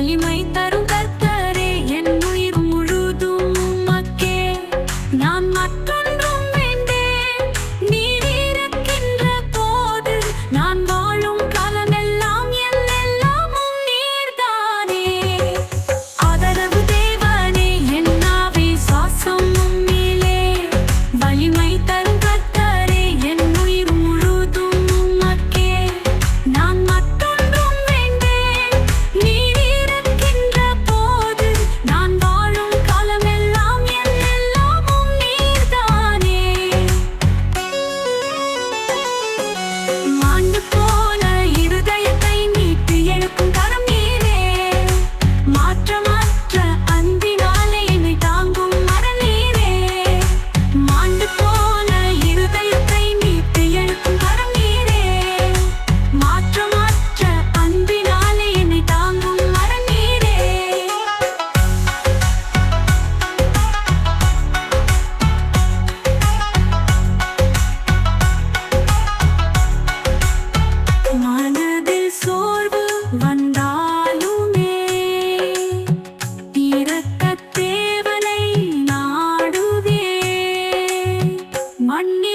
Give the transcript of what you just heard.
வலிமை தரும். மண்ணி